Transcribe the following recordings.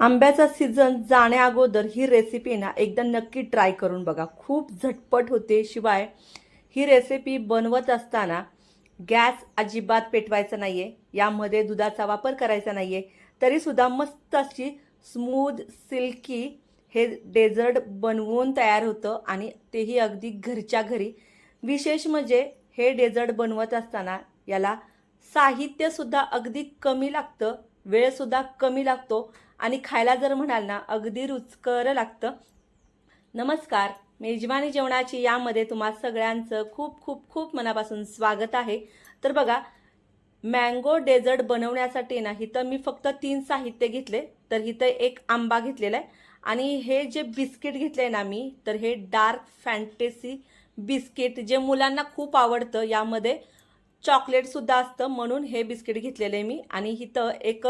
आंब्याचा सीझन जाण्या अगोदर ही रेसिपी ना एकदा नक्की ट्राय करून बघा. खूप झटपट होते. शिवाय ही रेसिपी बनवत असताना गॅस अजिबात पेटवायचा आहे यामध्ये दुधाचा वापर करायचा नाही आहे तरीसुद्धा मस्त अशी स्मूथ सिल्की हे डेझर्ट बनवून तयार होतं आणि तेही अगदी घरच्या घरी. विशेष म्हणजे हे डेझर्ट बनवत असताना याला साहित्यसुद्धा अगदी कमी लागतं. वेळसुद्धा कमी लागतो. आणि खायला जर म्हणाल ना अगदी रुचकर लागतं. नमस्कार. मेजवानी जेवणाची यामध्ये तुम्हा सगळ्यांचं खूप खूप खूप मनापासून स्वागत आहे. तर बघा मँगो डेझर्ट बनवण्यासाठी ना इथं मी फक्त तीन साहित्य घेतले तर इथं एक आंबा घेतलेला आहे. आणि हे जे बिस्किट घेतले ना मी तर हे डार्क फॅन्टेसी बिस्किट जे मुलांना खूप आवडतं यामध्ये चॉकलेटसुद्धा असतं. म्हणून हे बिस्किट घेतलेलं आहे मी. आणि इथं एक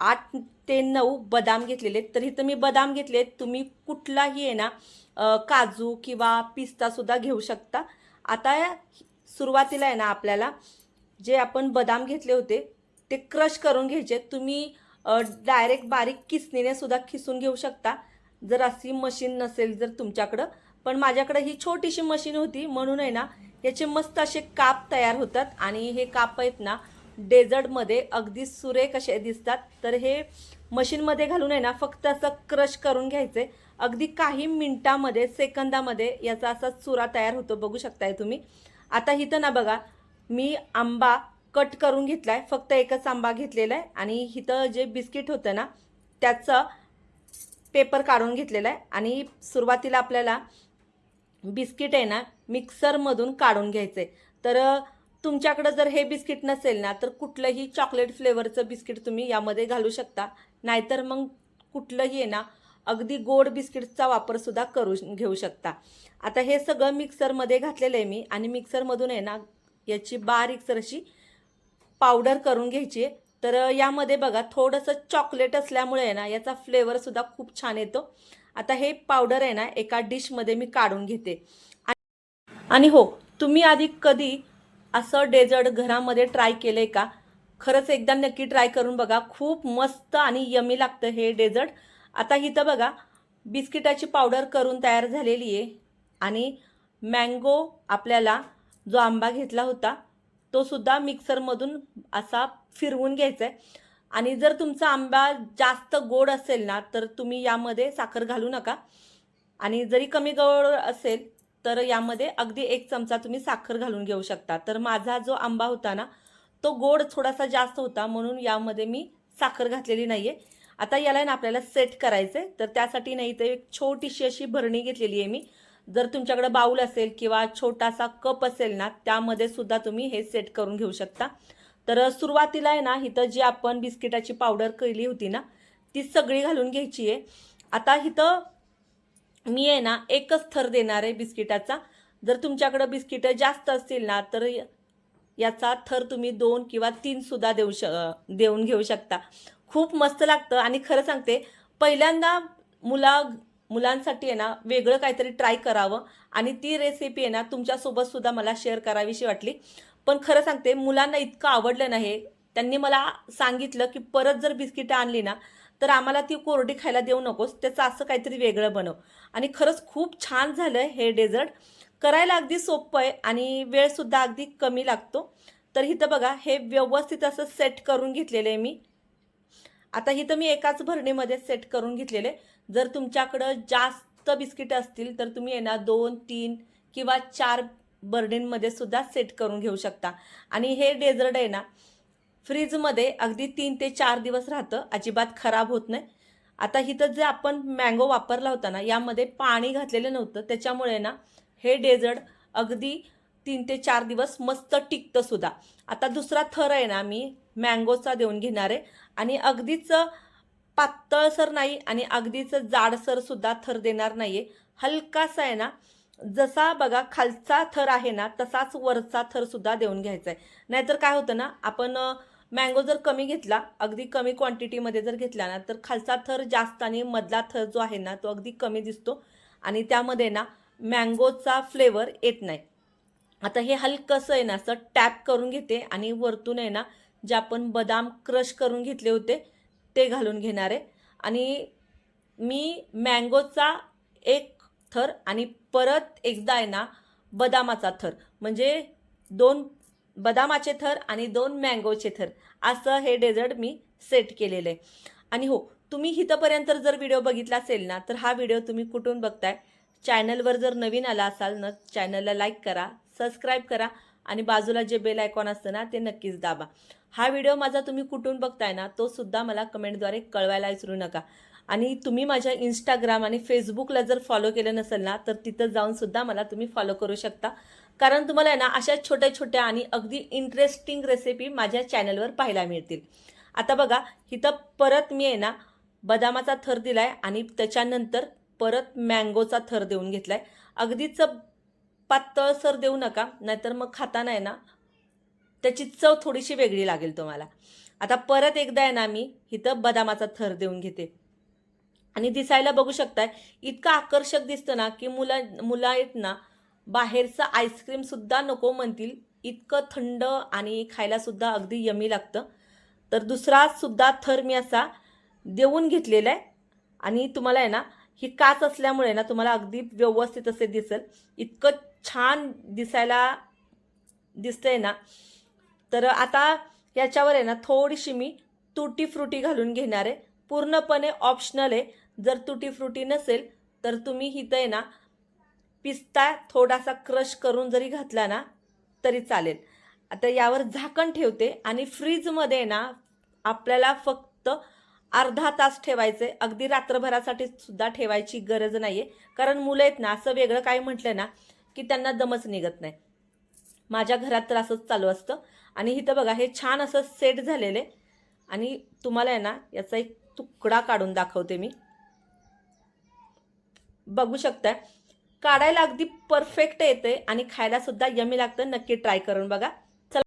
आठ ते नऊ बदाम घेतलेले आहेत. तर इथं मी बदाम घेतले तुम्ही कुठलाही आहे ना काजू किंवा पिस्तासुद्धा घेऊ शकता. आता सुरुवातीला आहे ना आपल्याला जे आपण बदाम घेतले होते ते क्रश करून घ्यायचे. तुम्ही डायरेक्ट बारीक किसणीने सुद्धा खिसून घेऊ शकता. जर अशी मशीन नसेल जर तुमच्याकडं. पण माझ्याकडं ही छोटीशी मशीन होती. म्हणून आहे ना याचे मस्त असे काप तयार होतात आणि हे काप आहेत ना डेझर्टमध्ये अगदी सुरेख असे दिसतात तर हे मशीनमध्ये घालून आहे ना फक्त असं क्रश करून घ्यायचे. अगदी काही मिनटामध्ये सेकंदामध्ये याचा असा चुरा तयार होतो बघू शकताय तुम्ही. आता इथं ना बघा मी आंबा कट करून घेतला आहे फक्त एकच आंबा घेतलेला आहे आणि इथं जे बिस्किट होतं ना त्याचं पेपर काढून घेतलेला आहे आणि सुरुवातीला आपल्याला बिस्किट आहे ना मिक्सरमधून काढून घ्यायचं. आहे तर तुमच्याकडं जर हे बिस्किट नसेल ना तर कुठलंही चॉकलेट फ्लेवरचं बिस्किट तुम्ही यामध्ये घालू शकता. नाहीतर मग कुठलंही आहे ना अगदी गोड बिस्किटचा वापरसुद्धा करू घेऊ शकता. आता हे सगळं मिक्सरमध्ये घातलेलं आहे मी आणि मिक्सरमधून आहे ना याची बारीकसर अशी पावडर करून घ्यायची आहे. तर यामध्ये बघा थोडंसं चॉकलेट असल्यामुळे आहे ना याचा फ्लेवरसुद्धा खूप छान येतो. आता हे पावडर आहे ना एका डिशमध्ये मी काढून घेते. आणि हो तुम्ही आधी कधी असं डेझर्ट घरामध्ये ट्राय केलं आहे का? खरंच एकदा नक्की ट्राय करून बघा. खूप मस्त आणि यमी लागतं हे डेझर्ट आता इथं बघा बिस्किटाची पावडर करून तयार झालेली आहे आणि मँगो आपल्याला जो आंबा घेतला होता तो सुद्धा मिक्सरमधून असा फिरवून घ्यायचा आहे आणि जर तुमचा आंबा जास्त गोड असेल ना तर तुम्ही यामध्ये साखर घालू नका. आणि जरी कमी गोड असेल तर यामध्ये अगदी एक चमचा तुम्ही साखर घालून घेऊ शकता. तर माझा जो आंबा होता ना तो गोड थोडासा जास्त होता म्हणून यामध्ये मी साखर घातलेली नाही आहे आता याला ना आपल्याला सेट करायचं आहे तर त्यासाठी नाही तर एक छोटीशी अशी भरणी घेतलेली आहे मी. जर तुमच्याकडे बाऊल असेल किंवा छोटासा कप असेल ना त्यामध्ये सुद्धा तुम्ही हे सेट करून घेऊ शकता. तर सुरुवातीला आहे ना इथं जी आपण बिस्किटाची पावडर केली होती ना ती सगळी घालून घ्यायची आहे. आता इथं मी आहे ना एकच थर देणार आहे बिस्किटाचा. जर तुमच्याकडं बिस्किटं जास्त असतील ना तर याचा थर तुम्ही दोन किंवा तीन सुद्धा देऊ श देऊन घेऊ शकता. खूप मस्त लागतं. आणि खरं सांगते पहिल्यांदा मुला मुलांसाठी आहे ना वेगळं काहीतरी ट्राय करावं. आणि ती रेसिपी आहे ना तुमच्यासोबतसुद्धा मला शेअर करावीशी वाटली. पण खरं सांगते मुलांना इतकं आवडलं नाही त्यांनी मला सांगितलं की परत जर बिस्किटं आणली ना तर आम्हाला ती कोरडी खायला देऊ नकोस त्याचं असं काहीतरी वेगळं बनव. आणि खरंच खूप छान झालं हे डेझर्ट करायला अगदी सोपं आहे आणि वेळसुद्धा अगदी कमी लागतो. तर इथं बघा हे व्यवस्थित असं सेट करून घेतलेलं आहे मी. आता इथं मी एकाच भरणीमध्ये सेट करून घेतलेले जर तुमच्याकडं जास्त बिस्किट असतील तर तुम्ही आहे ना दोन तीन किंवा चार बर्डींमध्ये सुद्धा सेट करून घेऊ शकता. आणि हे डेझर्ट आहे ना फ्रीजमध्ये अगदी तीन ते चार दिवस राहतं अजिबात खराब होत नाही. आता इथं जे आपण मँगो वापरला होता ना यामध्ये पाणी घातलेलं नव्हतं त्याच्यामुळे ना हे डेझर्ट अगदी तीन ते चार दिवस मस्त टिकतं सुद्धा. आता दुसरा थर आहे ना मी मँगोचा देऊन घेणार आहे. आणि अगदीच पातळसर नाही आणि अगदीच जाडसर सुद्धा थर देणार नाहीये. हलकासा आहे ना जसा बघा खालचा थर आहे ना तसाच वरचा थर सुद्धा देऊन घ्यायचा आहे नाहीतर काय होतं ना आपण मँगो जर कमी घेतला अगदी कमी क्वांटिटीमध्ये जर घेतला ना तर खालचा थर जास्त आणि मधला थर जो आहे ना तो अगदी कमी दिसतो. आणि त्यामध्ये ना मँगोचा फ्लेवर येत नाही. आता हे हलकंसं आहे ना असं टॅप करून घेते आणि वरतून आहे ना जे आपण बदाम क्रश करून घेतले होते ते घालून घेणार आहे. आणि मी मँगोचा एक थर आणि परत एकदा आहे ना बदामाचा थर. म्हणजे दोन बदामाचे थर आणि दोन मँगोचे थर. असं हे डेझर्ट मी सेट केलेलं आहे. आणि हो तुम्ही इथंपर्यंत जर व्हिडिओ बघितला असेल ना तर हा व्हिडिओ तुम्ही कुठून बघताय? चॅनलवर जर नवीन आला असाल ना चॅनलला लाईक करा. सबस्क्राईब करा आणि बाजूला जे बेल आयकॉन असतं ना ते नक्कीच दाबा. हा व्हिडिओ माझा तुम्ही कुठून बघताय ना तो सुद्धा मला कमेंटद्वारे कळवायला विसरू नका. आणि तुम्ही माझ्या इंस्टाग्राम आणि फेसबुकला जर फॉलो केलं नसेल ना तर तिथं जाऊन सुद्धा मला तुम्ही फॉलो करू शकता. कारण तुम्हाला आहे ना अशा छोट्या छोट्या आणि अगदी इंटरेस्टिंग रेसिपी माझ्या चॅनलवर पाहायला मिळतील. आता बघा इथं परत मी आहे ना बदामाचा थर दिलाय आणि त्याच्यानंतर परत मँगोचा थर देऊन घेतलाय. अगदीच पातळसर देऊ नका नाहीतर मग खाताना आहे ना. त्याची चव थोडीशी वेगळी लागेल तुम्हाला. आता परत एकदा आहे ना मी इथं बदामाचा थर देऊन घेते. आणि दिसायला बघू शकताय इतकं आकर्षक दिसतं ना की मुला मुलं आहेत ना बाहेरचं आईस्क्रीमसुद्धा नको म्हणतील. इतकं थंड आणि खायलासुद्धा अगदी यमी लागतं. तर दुसरा सुद्धा थर मी असा देऊन घेतलेला आहे. आणि तुम्हाला आहे ना ही काच असल्यामुळे ना तुम्हाला अगदी व्यवस्थित असे दिसेल. इतकं छान दिसायला दिसतंय ना. तर आता याच्यावर आहे ना थोडीशी मी तुटी फ्रुटी घालून घेणार आहे. पूर्णपणे ऑप्शनल आहे. जर तुटी फ्रुटी नसेल तर तुम्ही इथं आहे ना पिस्ता थोडासा क्रश करून जरी घातला ना तरी चालेल. आता यावर झाकण ठेवते आणि फ्रीजमध्ये ना आपल्याला फक्त अर्धा तास ठेवायचे अगदी रात्रभरासाठी सुद्धा ठेवायची गरज नाही आहे कारण मुलं आहेत ना असं वेगळं काय म्हटलं ना की त्यांना दमच निघत नाही. माझ्या घरात तर असंच चालू असतं. आणि इथं बघा हे छान असं सेट झालेलं आहे. आणि तुम्हाला आहे ना याचा एक तुकडा काढून दाखवते मी. बघू शकताय. काढायला अगदी परफेक्ट येते आणि खायला सुद्धा यमी लागतं. नक्की ट्राय करून बघा.